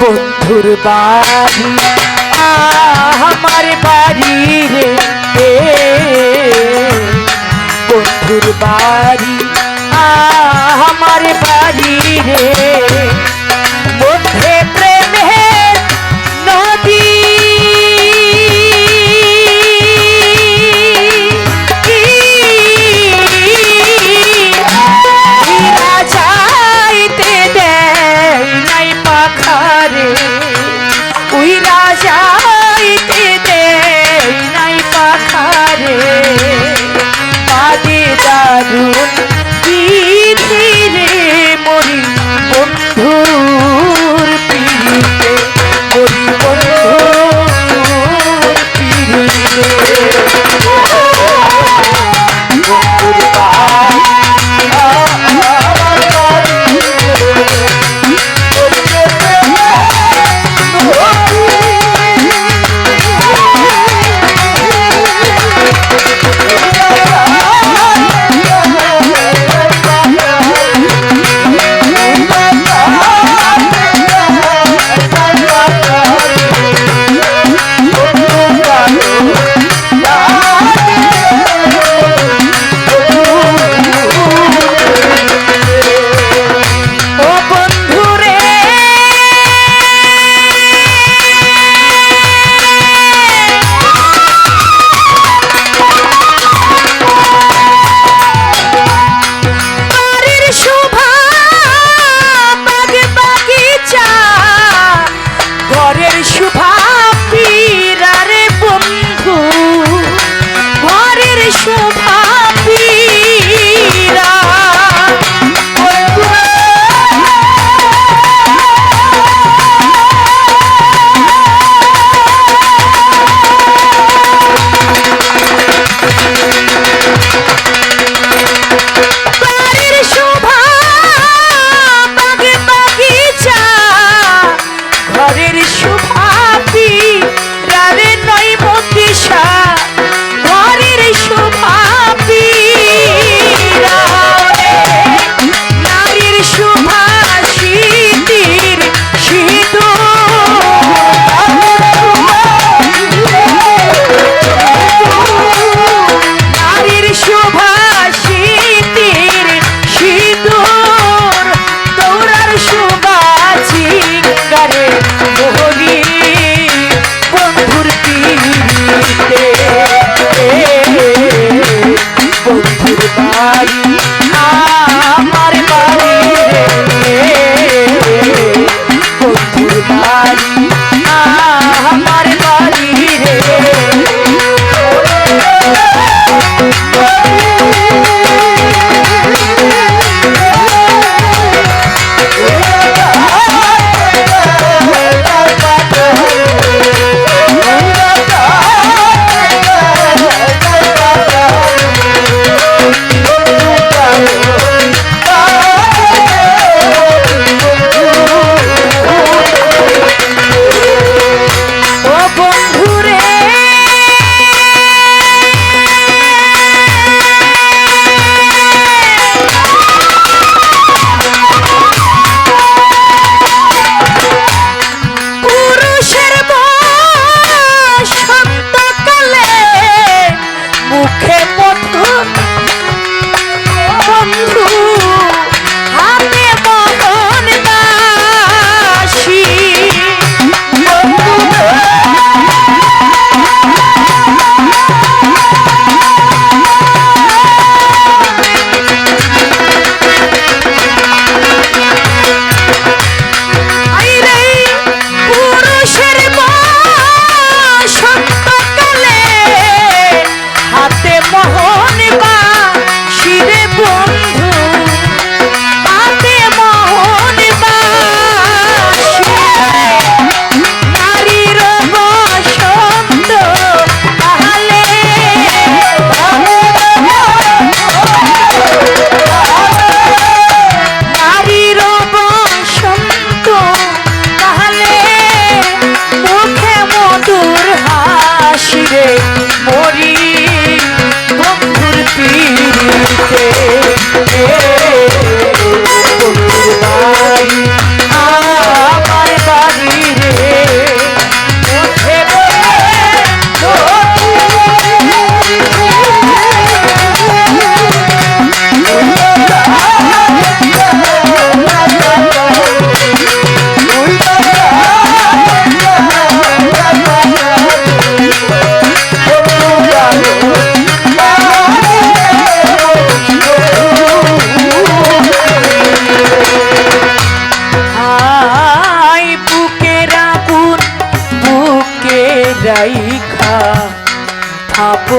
বন্ধুর বাড়ি। আমার বাড়ি রে। বন্ধুর বাড়ি। আমার বাড়ি রে।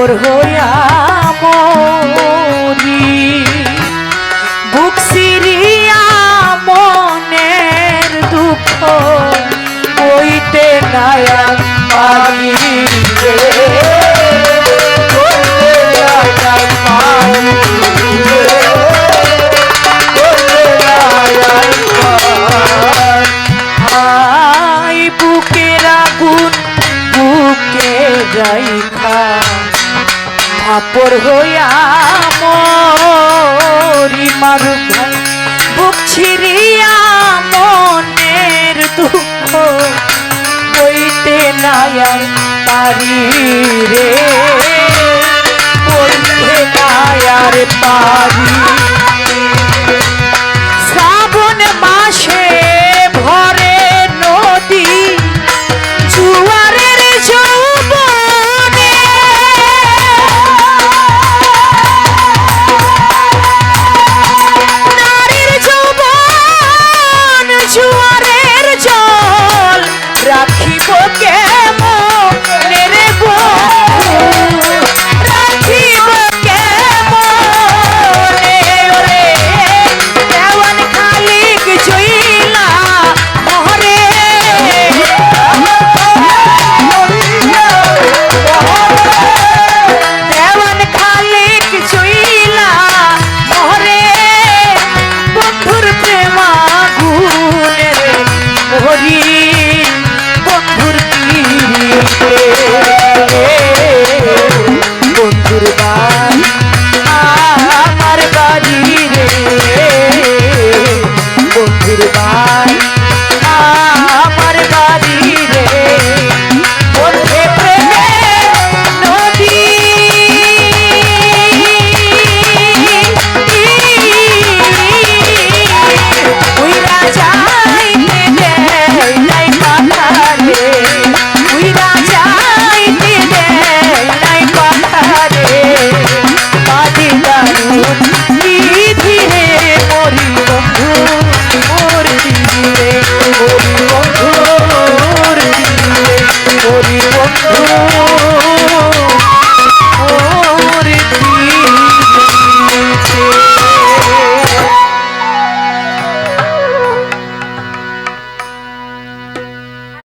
মোর হইয়া পর হইয়া মরি মার। ভাই বুক ছিড়িয়া মনের দুঃখ হইতে নাই পারি রে। বলতে নাই আর পারি।